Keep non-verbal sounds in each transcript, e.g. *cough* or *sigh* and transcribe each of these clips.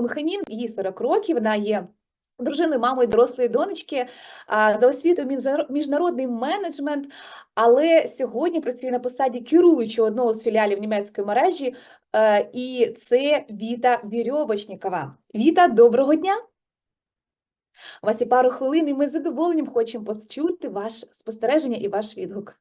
Штунхані, їй 40 років, вона є дружиною, мамою дорослої донечки, за освітою міжнародний менеджмент, але сьогодні працює на посаді керуючого одного з філіалів німецької мережі, е, і це Віта Вірьовочнікова. Віта, доброго дня! У вас є пару хвилин, і ми з задоволенням хочемо почути ваш спостереження і ваш відгук.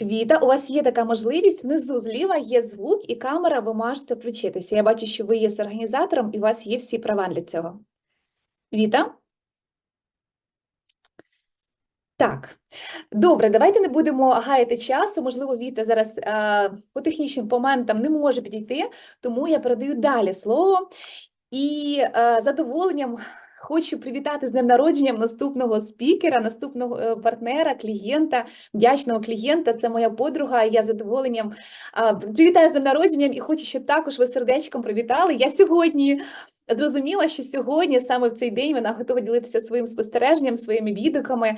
Віта, у вас є така можливість. Внизу зліва є звук і камера, ви можете включитися. Я бачу, що ви є з організатором, і у вас є всі права для цього. Віта? Так, добре, давайте не будемо гаяти часу. Можливо, Віта зараз е, по технічним моментам не може підійти, тому я передаю далі слово. І е, задоволенням хочу привітати з днем народженням наступного спікера, наступного е, партнера, клієнта, вдячного клієнта. Це моя подруга. Я з задоволенням привітаю з днем народженням і хочу, щоб також ви сердечком привітали. Я сьогодні зрозуміла, що сьогодні, саме в цей день, вона готова ділитися своїм спостереженням, своїми відгуками.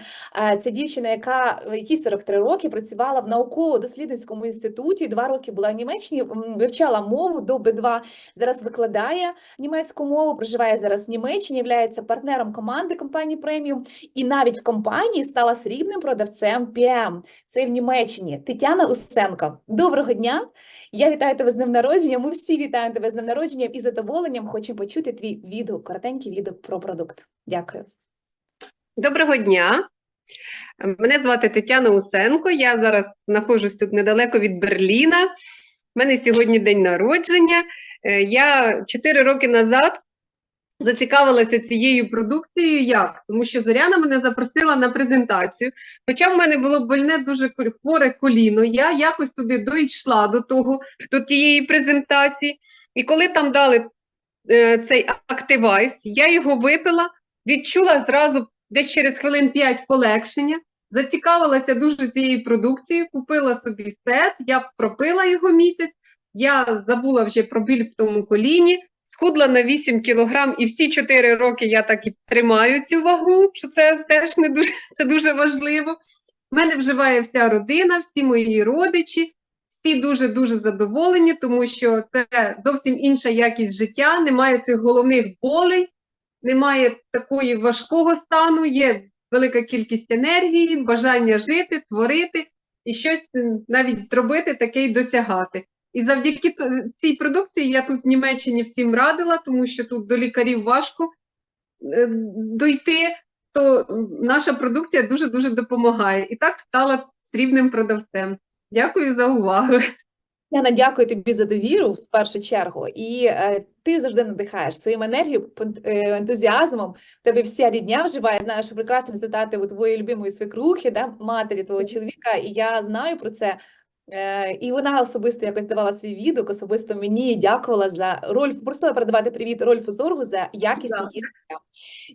Це дівчина, яка якій 43 роки працювала в науково-дослідницькому інституті. Два роки була в Німеччині, вивчала мову до Б2, зараз викладає німецьку мову, проживає зараз в Німеччині, є партнером команди компанії преміум, і навіть в компанії стала срібним продавцем PM. Це в Німеччині. Тетяна Усенко. Доброго дня! Я вітаю тебе з днем народження. Ми всі вітаємо тебе з днем народження і задоволенням хочу почути твій відгук, коротенький відгук про продукт. Дякую. Доброго дня. Мене звати Тетяна Усенко. Я зараз знаходжусь тут недалеко від Берліна. У мене сьогодні день народження. Е, Я 4 роки назад зацікавилася цією продукцією. Як? Тому що Зоряна мене запросила на презентацію. Хоча в мене було больне дуже хворе коліно, я якось туди дійшла до того, до тієї презентації. І коли там дали е, цей активайс, я його випила, відчула зразу десь через хвилин 5 полегшення, зацікавилася дуже цією продукцією, купила собі сет, я пропила його місяць, я забула вже про біль в тому коліні, схудла на 8 кілограм, і всі 4 роки я так і тримаю цю вагу, що це теж не дуже, це дуже важливо. В мене вживає вся родина, всі мої родичі, всі дуже-дуже задоволені, тому що це зовсім інша якість життя, немає цих головних болей, немає такої важкого стану, є велика кількість енергії, бажання жити, творити і щось навіть робити таке і досягати. І завдяки цій продукції я тут в Німеччині всім радила, тому що тут до лікарів важко е, дойти, то наша продукція дуже-дуже допомагає. І так стала срібним продавцем. Дякую за увагу. Яна, дякую тобі за довіру в першу чергу. І е, ти завжди надихаєш своїм енергією, е, ентузіазмом. Тебе вся рідня вживає. Знаю, що прекрасні результати у твоєї любимої свекрухи, да, матері твого чоловіка, і я знаю про це. Е, І вона особисто якось давала свій відгук, особисто мені дякувала за роль, попросила передавати привіт Рольфу Зоргу за якість її життя.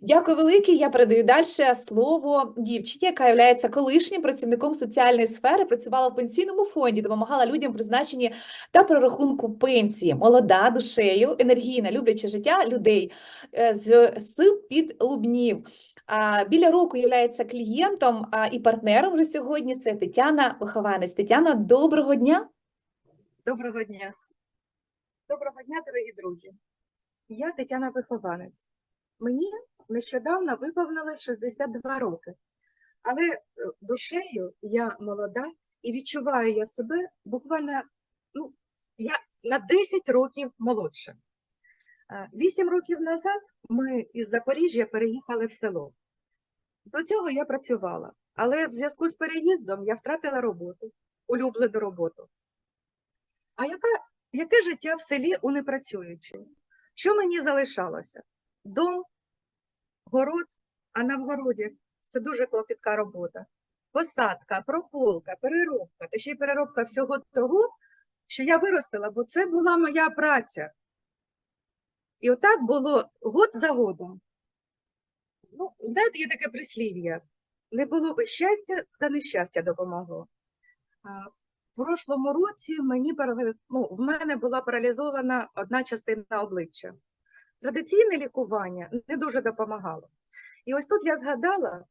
Дякую велике. Я передаю далі слово дівчині, яка є колишнім працівником соціальної сфери, працювала в пенсійному фонді, допомагала людям призначенні та прорахунку пенсії. Молода душею, енергійна, любляча життя людей е, з, з під Лубнів. Біля року є клієнтом і партнером вже сьогодні. Це Тетяна Вихованець. Тетяна, доброго дня. Доброго дня. Доброго дня, дорогі друзі. Я Тетяна Вихованець. Мені нещодавно виповнилось 62 роки, але е, душею я молода і відчуваю я себе буквально ну, я на 10 років молодша. Е, Вісім років назад ми із Запоріжжя переїхали в село. До цього я працювала, але в зв'язку з переїздом я втратила роботу, улюблену роботу. А яка, яке життя в селі у непрацюючої? Що мені залишалося? Дом, город, а на вгороді це дуже клопітка робота. Посадка, прополка, переробка, та ще й переробка всього того, що я виростила, бо це була моя праця. І отак було год за годом. Ну, знаєте, є таке прислів'я. Не було би щастя, та нещастя допомогло. В прошлому році мені ну, в мене була паралізована одна частина обличчя. Традиційне лікування не дуже допомагало. І ось тут я згадала,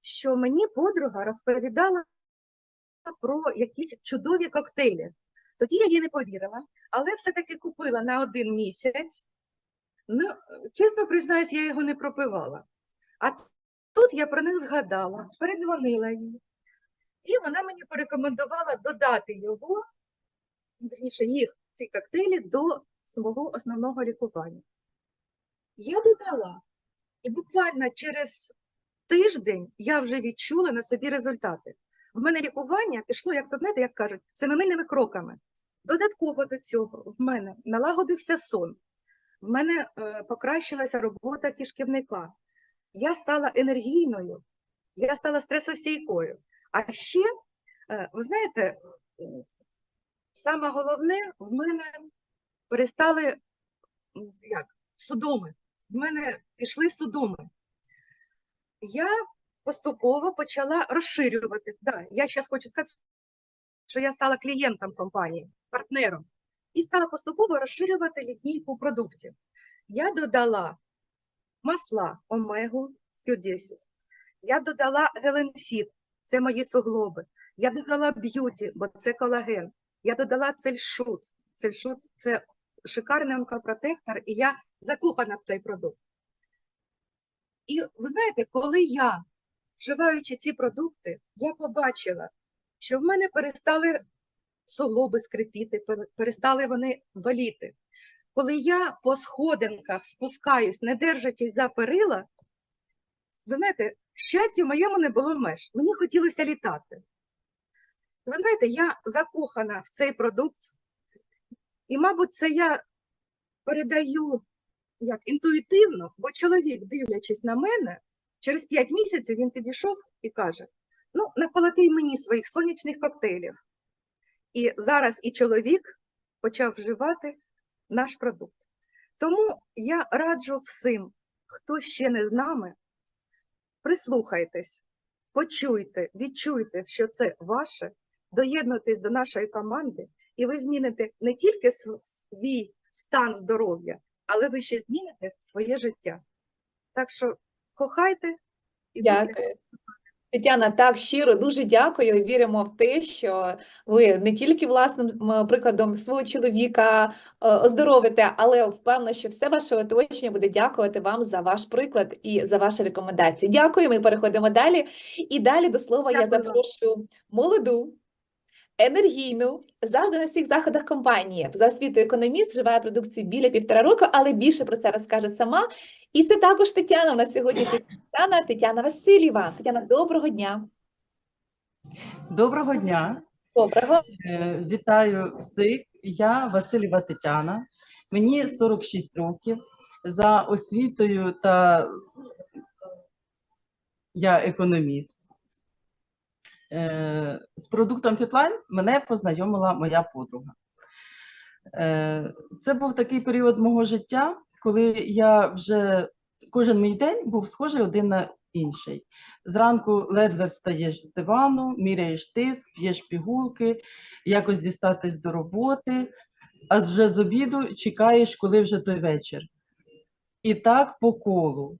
що мені подруга розповідала про якісь чудові коктейлі. Тоді я їй не повірила, але все-таки купила на один місяць. Ну, чесно признаюсь, я його не пропивала. А тут я про них згадала, передзвонила їй. І вона мені порекомендувала додати його, вірніше, їх, ці коктейлі, до свого основного лікування. Я додала, і буквально через тиждень я вже відчула на собі результати. В мене лікування пішло, як то знаєте, як кажуть, семимильними кроками. Додатково до цього в мене налагодився сон, в мене е, покращилася робота кишківника. Я стала енергійною, я стала стресостійкою. А ще, е, ви знаєте, саме головне, в мене перестали як, судоми. В мене пішли судоми. Я поступово почала розширювати. Да, я зараз хочу сказати, що я стала клієнтом компанії, партнером, і стала поступово розширювати лінійку продуктів. Я додала масла омегу Q10, я додала геленфіт, це мої суглоби. Я додала б'юті, бо це колаген. Я додала цельшуц. Цельшуц це шикарний онкопротектор, і я закохана в цей продукт. І ви знаєте, коли я, вживаючи ці продукти, я побачила, що в мене перестали суглоби скрипіти, перестали вони боліти. Коли я по сходинках спускаюсь, не держачись за перила, ви знаєте, щастя моєму не було меж. Мені хотілося літати. Ви знаєте, я закохана в цей продукт, і, мабуть, це я передаю як інтуїтивно, бо чоловік, дивлячись на мене, через 5 місяців він підійшов і каже: Ну, наколоти мені своїх сонячних коктейлів. І зараз і чоловік почав вживати наш продукт. Тому я раджу всім, хто ще не з нами, прислухайтесь, почуйте, відчуйте, що це ваше, доєднуйтесь до нашої команди, і ви зміните не тільки свій стан здоров'я, але ви ще зміните своє життя. Так що кохайте і будьте Дякую. Тетяна, так щиро дуже дякую. Віримо в те, що ви не тільки власним прикладом свого чоловіка е, оздоровите, але впевнена, що все ваше оточення буде дякувати вам за ваш приклад і за ваші рекомендації. Дякую. Ми переходимо далі. І далі до слова я Дякую вам. запрошую молоду. Енергійну, завжди на всіх заходах компанії. За освітою економіст, вживає продукцію біля півтора року, але більше про це розкаже сама. І це також Тетяна. У нас сьогодні Тетяна, Тетяна Васильєва. Тетяна, доброго дня. Доброго дня, Доброго. Е, вітаю всіх. Я Васильєва Тетяна, мені 46 років. За освітою та я економіст. Е, З продуктом Fitline мене познайомила моя подруга. Е, Це був такий період мого життя, коли я вже кожен мій день був схожий один на інший. Зранку ледве встаєш з дивану, міряєш тиск, п'єш пігулки, якось дістатись до роботи, а вже з обіду чекаєш, коли вже той вечір. І так по колу.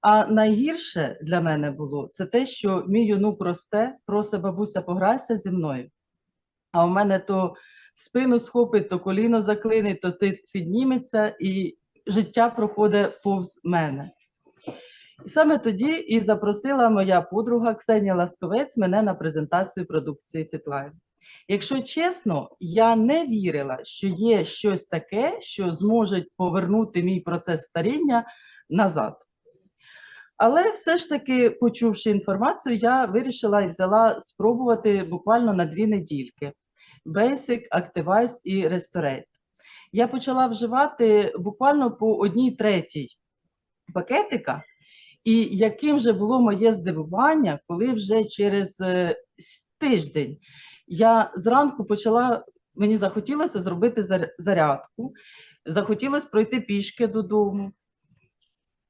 А найгірше для мене було це те, що мій онук росте, просить бабуся пограйся зі мною. А у мене то спину схопить, то коліно заклинить, то тиск підніметься, і життя проходить повз мене. І саме тоді і запросила моя подруга Ксенія Ласковець мене на презентацію продукції Fitline. Якщо чесно, я не вірила, що є щось таке, що зможе повернути мій процес старіння назад. Але все ж таки, почувши інформацію, я вирішила і взяла спробувати буквально на дві недільки: Basic, Activize і Restorate. Я почала вживати буквально по одній третій пакетика, і яким же було моє здивування, коли вже через е, тиждень я зранку почала, мені захотілося зробити зарядку, захотілося пройти пішки додому.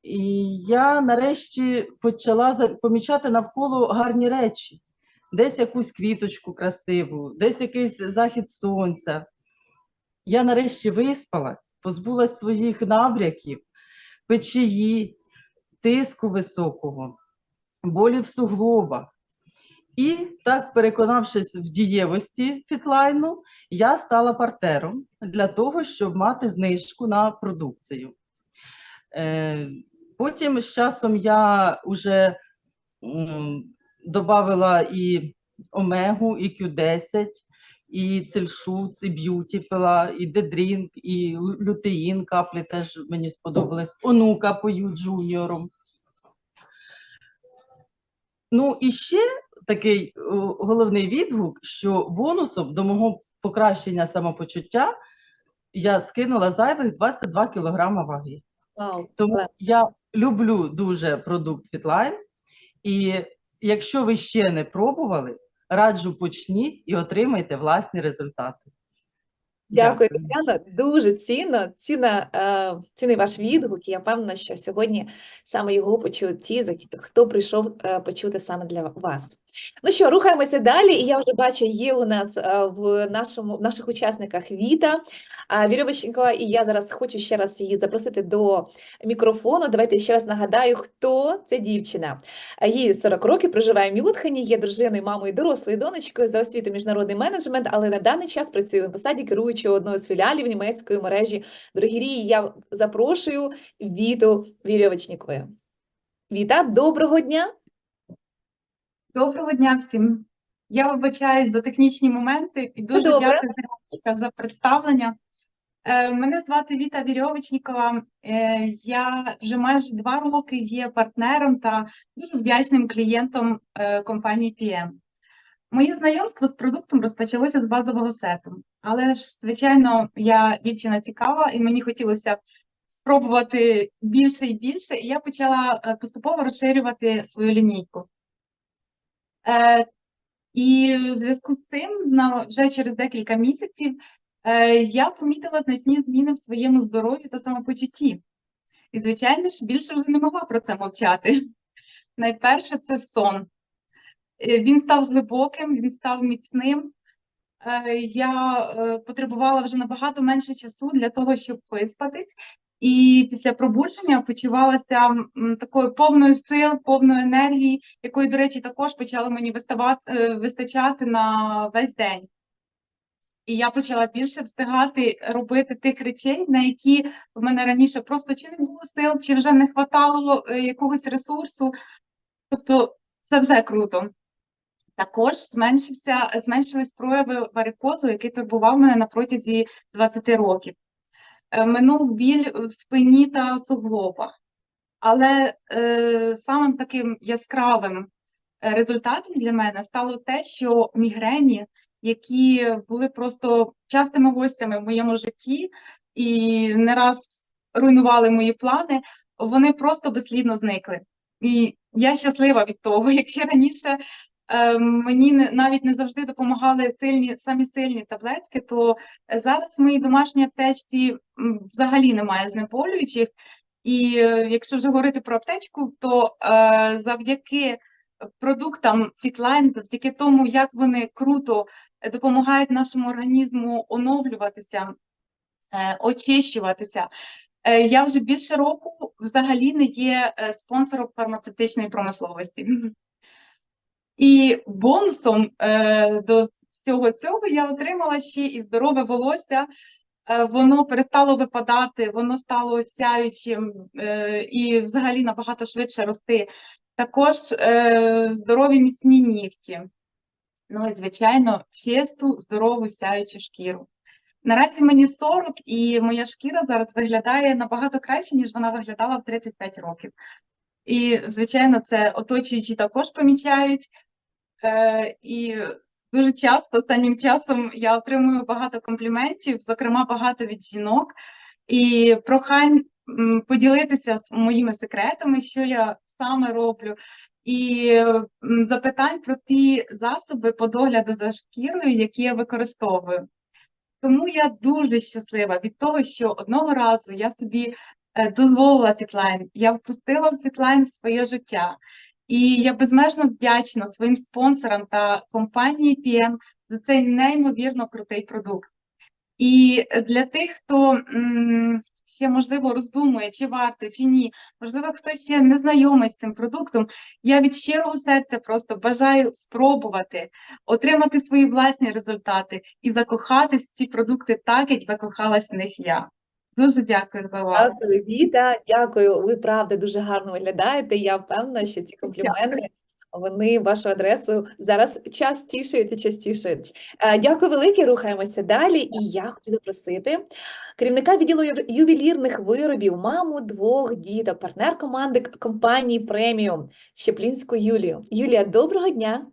І я нарешті почала помічати навколо гарні речі. Десь якусь квіточку красиву, десь якийсь захід сонця. Я нарешті виспалась, позбулась своїх набряків, печії, тиску високого. болі в суглобах. І так, переконавшись в дієвості фітлайну, я стала партером для того, щоб мати знижку на продукцію. Е, Потім з часом я вже додавала і омегу, і Q10, і цельшуц, і б'юті пила, і дедрінк, і лютеїн каплі теж мені сподобались. Онука пою джуніором. Ну і ще такий головний відгук, що бонусом до мого покращення самопочуття я скинула зайвих 22 кілограма ваги. Вау, Тому я люблю дуже продукт Фітлайн. І якщо ви ще не пробували, раджу почніть і отримайте власні результати. Дякую, Тетяна. Дуже цінно, ціна е, цінний ваш відгук. Я впевнена, що сьогодні саме його почують ті, хто прийшов е, почути саме для вас. Ну що, рухаємося далі. І я вже бачу, є у нас е, в нашому в наших учасниках Віта а, Вірьовиченкова, і я зараз хочу ще раз її запросити до мікрофону. Давайте ще раз нагадаю, хто це дівчина. А Їй 40 років, проживає в Мюнхені, є дружиною, мамою дорослою донечкою за освітою міжнародний менеджмент, але на даний час працює на посаді керуючого одної з філіалів німецької мережі Дрогірії. Я запрошую Віту Вірьовичнікову. Віта, доброго дня! Доброго дня всім. Я вибачаюсь за технічні моменти і дуже добре. дякую за представлення. Е, Мене звати Віта Вірьовичнікова. Е, Я вже майже два роки є партнером та дуже вдячним клієнтом е, компанії PM. Моє знайомство з продуктом розпочалося з базового сету, але ж, звичайно, я дівчина цікава, і мені хотілося спробувати більше і більше, і я почала поступово розширювати свою лінійку. Е, і в зв'язку з цим, вже через декілька місяців, е, я помітила значні зміни в своєму здоров'ї та самопочутті. І, звичайно ж, більше вже не могла про це мовчати. *laughs* Найперше це сон. Е, Він став глибоким, він став міцним. Я потребувала вже набагато менше часу для того, щоб виспатись. І після пробудження почувалася такою повною сил, повною енергії, якої, до речі, також почала мені виставати, е, вистачати на весь день. І я почала більше встигати робити тих речей, на які в мене раніше просто чи не було сил, чи вже не хватало е, якогось ресурсу. Тобто це вже круто. Також зменшився, зменшились прояви варикозу, який турбував мене на протязі 20 років. Е, Минув біль в спині та суглобах. Але е, самим таким яскравим е, результатом для мене стало те, що мігрені, які були просто частими гостями в моєму житті і не раз руйнували мої плани, вони просто безслідно зникли. І я щаслива від того, *laughs* якщо раніше мені навіть не завжди допомагали сильні, самі сильні таблетки, то е, зараз в моїй домашній аптечці взагалі немає знеболюючих. І е, якщо вже говорити про аптечку, то е, завдяки продуктам Fitline, завдяки тому, як вони круто допомагають нашому організму оновлюватися, очищуватися. Я вже більше року взагалі не є спонсором фармацевтичної промисловості. І бонусом е, до всього цього я отримала ще і здорове волосся. Е, Воно перестало випадати, воно стало сяючим е, і взагалі набагато швидше рости. Також е, здорові міцні нігті. Ну і, звичайно, чисту, здорову сяючу шкіру. Наразі мені 40, і моя шкіра зараз виглядає набагато краще, ніж вона виглядала в 35 років. І, звичайно, це оточуючі також помічають. Е, і дуже часто останнім часом я отримую багато компліментів, зокрема багато від жінок, і прохань поділитися з моїми секретами, що я саме роблю, і запитань про ті засоби по догляду за шкірою, які я використовую. Тому я дуже щаслива від того, що одного разу я собі е, дозволила фітлайн, я впустила в фітлайн своє життя. І я безмежно вдячна своїм спонсорам та компанії PM за цей неймовірно крутий продукт. І для тих, хто ще, можливо, роздумує, чи варто, чи ні, можливо, хтось ще не знайомий з цим продуктом, я від щирого серця просто бажаю спробувати, отримати свої власні результати і закохатись в ці продукти так, як закохалась в них я. Дуже дякую за увагу. Дякую, Віта. Дякую. Ви правда дуже гарно виглядаєте. Я впевнена, що ці компліменти вони вашу адресу зараз частішають і частішають. Е, Дякую велике. Рухаємося далі. І я хочу запросити керівника відділу ювелірних виробів, маму двох діток, партнер команди компанії Преміум Щеплінську Юлію. Юлія, доброго дня.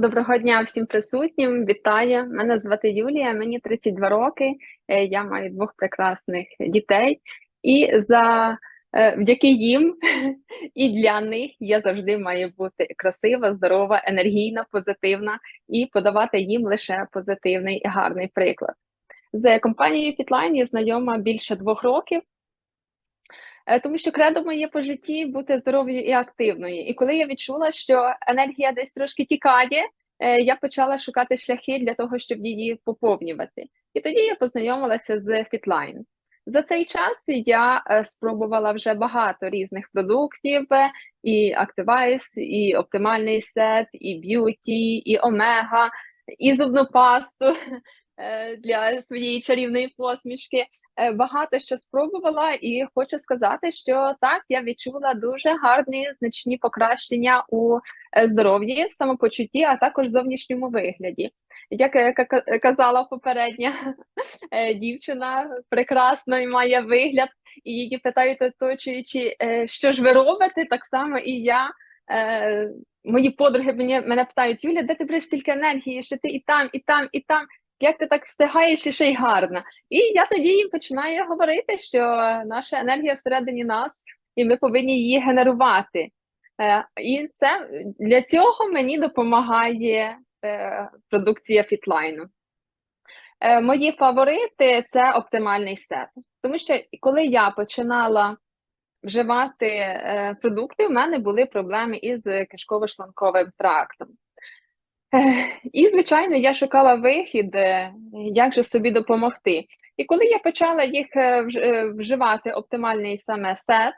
Доброго дня всім присутнім. Вітаю. Мене звати Юлія, мені 32 роки. е, Я маю двох прекрасних дітей. І за е, завдяки їм *laughs* і для них я завжди маю бути красива, здорова, енергійна, позитивна і подавати їм лише позитивний і гарний приклад. З компанією Fitline я знайома більше двох років. Е, Тому що кредо моє по житті бути здоровою і активною. І коли я відчула, що енергія десь трошки тікає, е, я почала шукати шляхи для того, щоб її поповнювати. І тоді я познайомилася з Fitline. За цей час я е, спробувала вже багато різних продуктів: і Activize, і оптимальний сет, і б'юті, і омега, і зубну пасту для своєї чарівної посмішки. Е, Багато що спробувала, і хочу сказати, що так я відчула дуже гарні значні покращення у е, здоров'ї, самопочутті, а також зовнішньому вигляді. Як е, казала попередня *laughs* е, дівчина, прекрасно і має вигляд, і її питають оточуючи, е, що ж ви робите, так само і я. Е, Мої подруги мені, мене питають, Юля, де ти береш стільки енергії, що ти і там, і там, і там, як ти так встигаєш і ще й гарна? І я тоді їм починаю говорити, що наша енергія всередині нас, і ми повинні її генерувати. Е, І це для цього мені допомагає е, продукція Фітлайну. Е, Мої фаворити це оптимальний сет. Тому що коли я починала вживати продукти, в мене були проблеми із кишково-шлунковим трактом. І, звичайно, я шукала вихід, е, як же собі допомогти. І коли я почала їх е, е, вживати оптимальний саме сет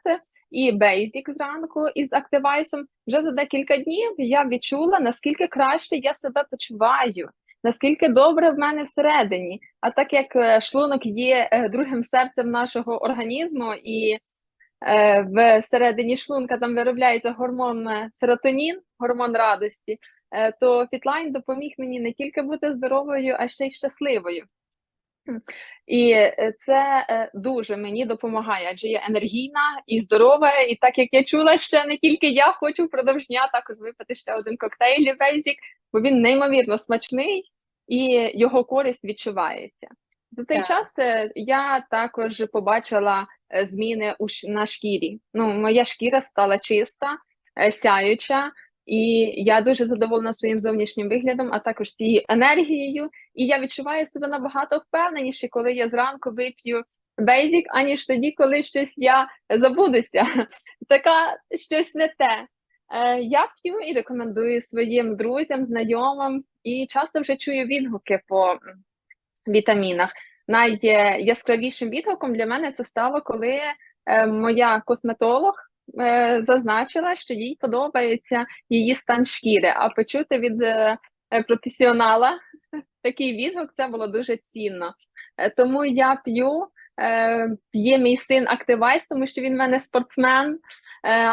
і Basic зранку із Activize, вже за декілька днів я відчула, наскільки краще я себе почуваю, наскільки добре в мене всередині. А так як шлунок є другим серцем нашого організму, і в середині шлунка там виробляється гормон серотонін, гормон радості, то Фітлайн допоміг мені не тільки бути здоровою, а ще й щасливою. І е, це е, дуже мені допомагає, адже я енергійна і здорова. І так як я чула, ще не тільки я хочу впродовж дня також випити ще один коктейль Basic, бо він неймовірно смачний і його користь відчувається. За цей Так. час е, я також побачила е, зміни на шкірі. Ну, моя шкіра стала чиста, е, сяюча, і я дуже задоволена своїм зовнішнім виглядом, а також цією енергією. І я відчуваю себе набагато впевненіше, коли я зранку вип'ю бейзік, аніж тоді, коли щось я забудуся. *laughs* Така щось не те. Е, Я п'ю і рекомендую своїм друзям, знайомим, і часто вже чую відгуки по вітамінах. Найяскравішим відгуком для мене це стало, коли е, моя косметолог е, зазначила, що їй подобається її стан шкіри, а почути від е, професіонала *laughs* такий відгук це було дуже цінно. Е, Тому я п'ю. П'є мій син Activize, тому що він в мене спортсмен,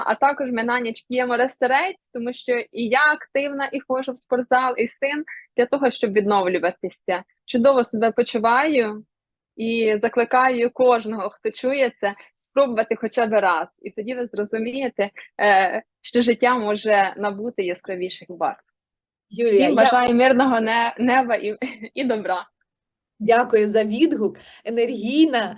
а також ми на ніч п'ємо рестерейт, тому що і я активна, і ходжу в спортзал, і син для того, щоб відновлюватися. Чудово себе почуваю і закликаю кожного, хто чує це, спробувати хоча б раз. І тоді ви зрозумієте, е, що життя може набути яскравіших барв. Юлія, Всім я бажаю мирного неба і, і добра. Дякую за відгук. Енергійна,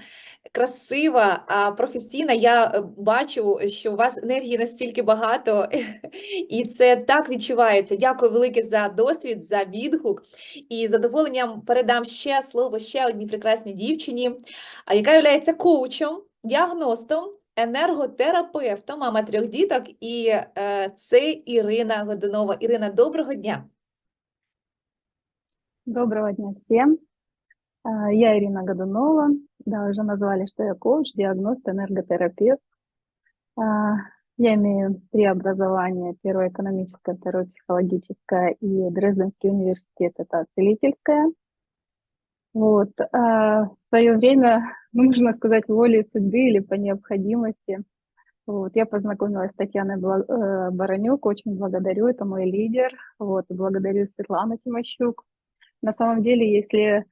красива, професійна. Я е, бачу, що у вас енергії настільки багато, *laughs* і це так відчувається. Дякую велике за досвід, за відгук. І задоволенням передам ще слово ще одній прекрасній дівчині, яка є коучем, діагностом, енерготерапевтом, мама трьох діток. І е, це Ірина Годунова. Ірина, доброго дня. Доброго дня всем. А, Я Ирина Годунова, да, уже назвали, что я коуч, диагност, энерготерапевт. А, Я имею три образования. Первое экономическое, второе психологическое и Дрезденский университет – это целительское. Вот. а В свое время, *laughs* ну, можно сказать, волей судьбы или по необходимости, вот, я познакомилась с Татьяной э, Баранюк, очень благодарю, это мой лидер, вот, благодарю Светлану Тимощук. На самом деле, если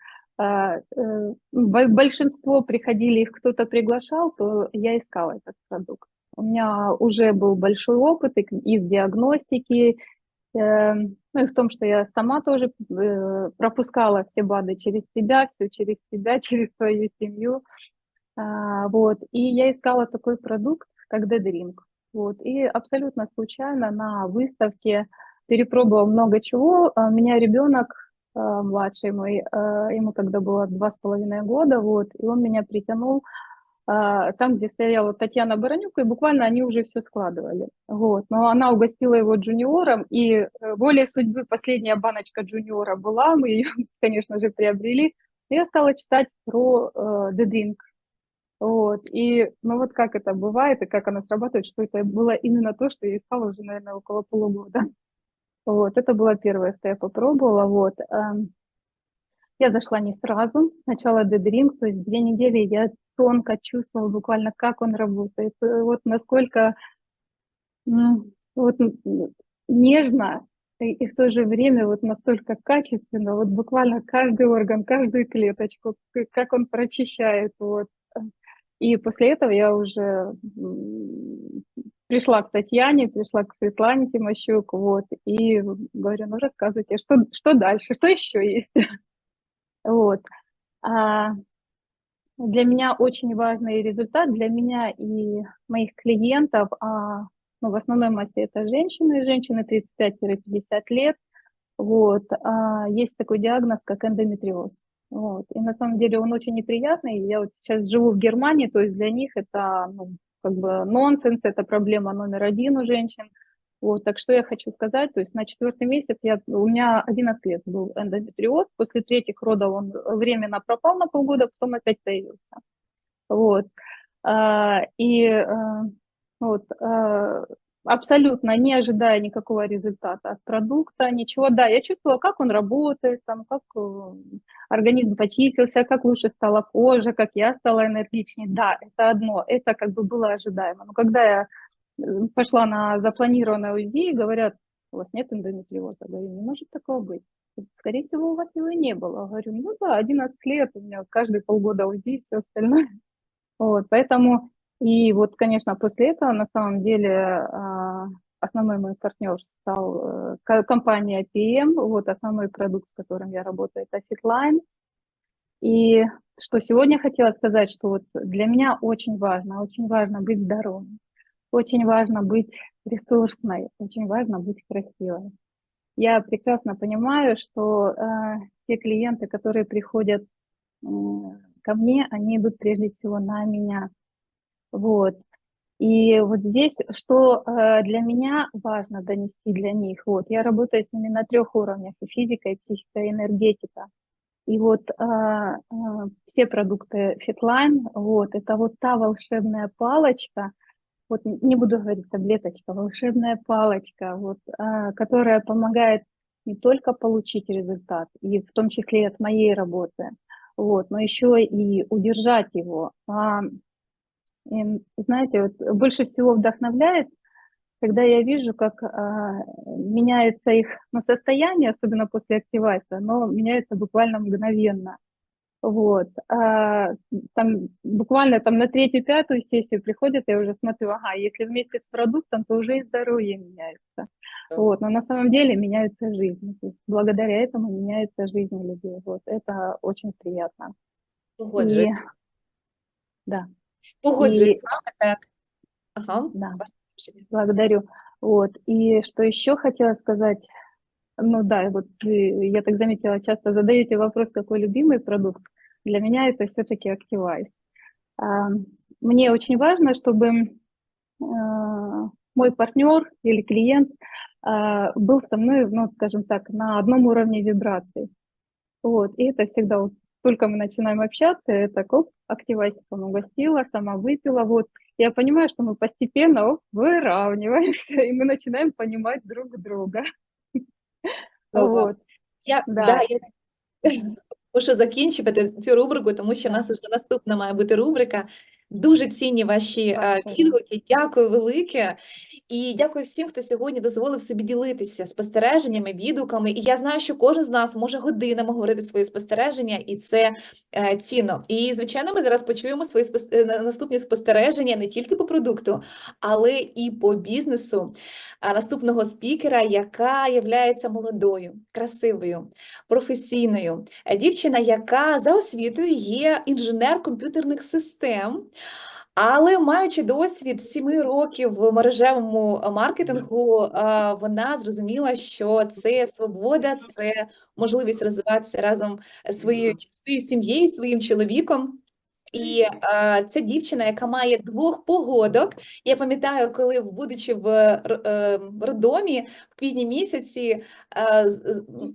большинство приходили, их кто-то приглашал, то я искала этот продукт. У меня уже был большой опыт и и в диагностике, э, ну и в том, что я сама тоже э, пропускала все БАДы через себя, все через себя, *laughs* через свою семью. А, Вот. И я искала такой продукт, как Dead Вот. И абсолютно случайно на выставке перепробовала много чего. А меня ребенок младший мой, а, ему тогда было два с половиной года, вот, и он меня притянул а, там, где стояла Татьяна Баранюк, и буквально они уже все складывали. Вот. Но она угостила его джуниором, и э, волей судьбы последняя баночка джуниора была, мы ее, *laughs* конечно же, приобрели. Я стала читать про э, The Drink. Вот. И, ну вот как это бывает, и как оно срабатывает, что это было именно то, что я искала уже, наверное, около полугода. Вот, это было первое, что я попробовала. Вот. эм. Я зашла не сразу, сначала дедринг, то есть две недели я тонко чувствовала буквально, как он работает, э, вот насколько вот, нежно и, в то же время вот настолько качественно, вот буквально каждый орган, каждую клеточку, как он прочищает, вот. И после этого я уже пришла к Татьяне, пришла к Светлане Тимощук, вот, и говорю, ну рассказывайте, что, что дальше, что еще есть? *laughs* Вот. А для меня очень важный результат, для меня и моих клиентов, а, ну, в основной массе это женщины, женщины 35-50 лет, вот, а, есть такой диагноз, как эндометриоз. Вот. И на самом деле он очень неприятный. Я вот сейчас живу в Германии, то есть для них это ну, как бы нонсенс, это проблема номер один у женщин. Вот, так что я хочу сказать, то есть на четвертый месяц я, у меня 11 лет был эндометриоз, после третьих родов он временно пропал на полгода, потом опять появился. Вот. А, И а, вот, а, абсолютно не ожидая никакого результата от продукта, ничего. Да, я чувствовала, как он работает, там, как э, организм почистился, как лучше стала кожа, как я стала энергичнее. Да, это одно, это как бы было ожидаемо. Но когда я э, пошла на запланированное УЗИ, говорят, у вас нет эндометриоза. Говорю, не может такого быть. Скорее всего, у вас его и не было. Говорю, ну да, 11 лет, у меня каждые полгода УЗИ и все остальное. Вот, поэтому, и вот, конечно, после этого, на самом деле, а, основной мой партнер стал э, ко- компания PM, вот, основной продукт, с которым я работаю, это Fitline. И что сегодня хотела сказать, что вот для меня очень важно, очень важно быть здоровым, очень важно быть ресурсной, очень важно быть красивой. Я прекрасно понимаю, что э, те клиенты, которые приходят м, ко мне, они идут прежде всего на меня. Вот. И вот здесь, что э, для меня важно донести для них, вот, я работаю с ними на трех уровнях, и физика, и психика, и энергетика. И вот а, а, все продукты Fitline, вот, это вот та волшебная палочка, вот не буду говорить таблеточка, волшебная палочка, вот, а, которая помогает не только получить результат, и в том числе и от моей работы, вот, но еще и удержать его. А, и, знаете, вот больше всего вдохновляет, когда я вижу, как а, меняется их ну, состояние, особенно после активайса, но меняется буквально мгновенно. Вот. А, там буквально там на третью-пятую сессию приходят, я уже смотрю, ага, если вместе с продуктом, то уже и здоровье меняется. Вот. Но на самом деле меняется жизнь. То есть благодаря этому меняется жизнь людей. Вот. Это очень приятно. И, Погоджуюсь. да, Погоджуюсь і- з вами, так. Ага. да. Благодарю. Вот. И что еще хотела сказать? Ну да, вот я так заметила, часто задаете вопрос, какой любимый продукт. Для меня это все-таки Activize. А, Мне очень важно, чтобы а, мой партнер или клиент а, был со мной, ну, скажем так, на одном уровне вибраций. Вот. И это всегда вот только мы начинаем общаться, это оп, активайсиком угостила, сама выпила, вот. Я понимаю, что мы постепенно оп, выравниваемся, *laughs* и мы начинаем понимать друг друга. *laughs* Клас. Вот. Я, Да. да, я мушу закінчувати цю рубрику, тому що в нас вже наступна має бути рубрика. Дуже цінні ваші е, відгуки. Дякую велике. І дякую всім, хто сьогодні дозволив собі ділитися спостереженнями, відгуками. І я знаю, що кожен з нас може годинами говорити свої спостереження, і це е, цінно. І, звичайно, ми зараз почуємо свої спос- е, наступні спостереження не тільки по продукту, але і по бізнесу наступного спікера, яка є молодою, красивою, професійною. Е, Дівчина, яка за освітою є інженер комп'ютерних систем. Але маючи досвід сіми років в мережевому маркетингу, вона зрозуміла, що це свобода, це можливість розвиватися разом своєю, своєю сім'єю, своїм чоловіком. І а, це дівчина, яка має двох погодок. Я пам'ятаю, коли, будучи в е, роддомі в квітні місяці, е,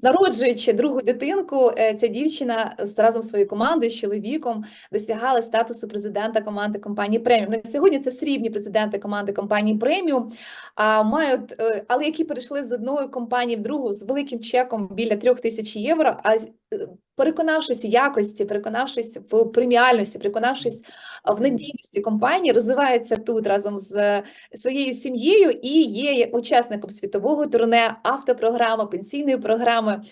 народжуючи другу дитинку, е, ця дівчина з- разом з своєю командою, з чоловіком досягали статусу президента команди компанії преміум. На сьогодні це срібні президенти команди компанії преміум, а мають, е, але які перейшли з одної компанії в другу з великим чеком біля трьох тисяч євро. А е, переконавшись в якості, переконавшись в преміальності, переконавшись в надійності компанії, розвивається тут разом з е, своєю сім'єю і є учасником світового турне, автопрограми, пенсійної програми.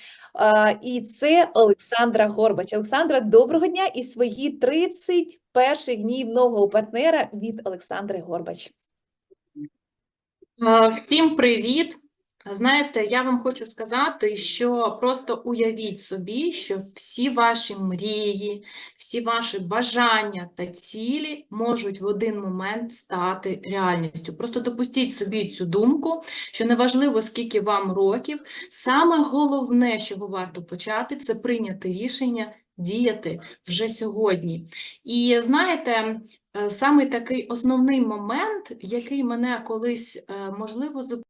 І це Олександра Горбач. Олександра, доброго дня і свої 30 перших днів нового партнера від Олександри Горбач. Всім привіт! Знаєте, я вам хочу сказати, що просто уявіть собі, що всі ваші мрії, всі ваші бажання та цілі можуть в один момент стати реальністю. Просто допустіть собі цю думку, що неважливо, скільки вам років, саме головне, чого варто почати, це прийняти рішення діяти вже сьогодні. І знаєте, е, саме такий основний момент, який мене колись, е, можливо, зупинив,